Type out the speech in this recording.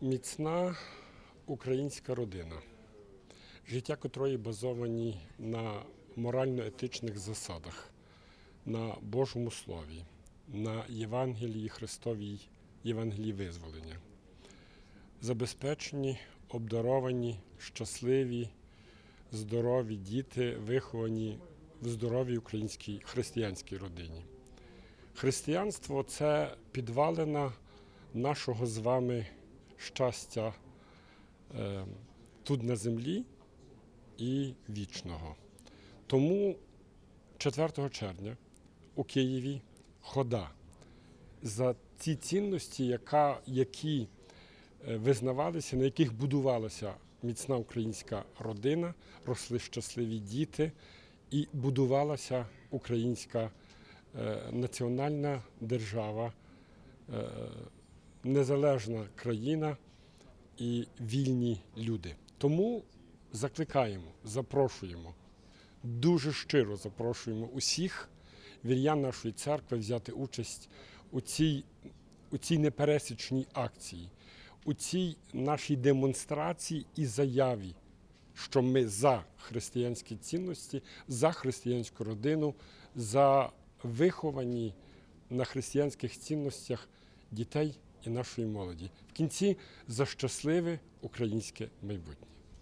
міцна українська родина, життя котрої базовані на морально-етичних засадах, на Божому Слові, на Євангелії Христовій Євангелії визволення. Забезпечені, обдаровані, щасливі, здорові діти, виховані в здоровій українській християнській родині. Християнство це підвалина нашого з вами щастя е, тут на землі і вічного. Тому 4 червня у Києві хода за ті цінності, яка, які е, визнавалися, на яких будувалася міцна українська родина, росли щасливі діти і будувалася українська е, національна держава, е, незалежна країна і вільні люди. Тому закликаємо, запрошуємо, дуже щиро запрошуємо усіх вір'ян нашої церкви взяти участь у цій, у цій непересічній акції, у цій нашій демонстрації і заяві, що ми за християнські цінності, за християнську родину, за виховані на християнських цінностях дітей і нашої молоді. В кінці за щасливе українське майбутнє.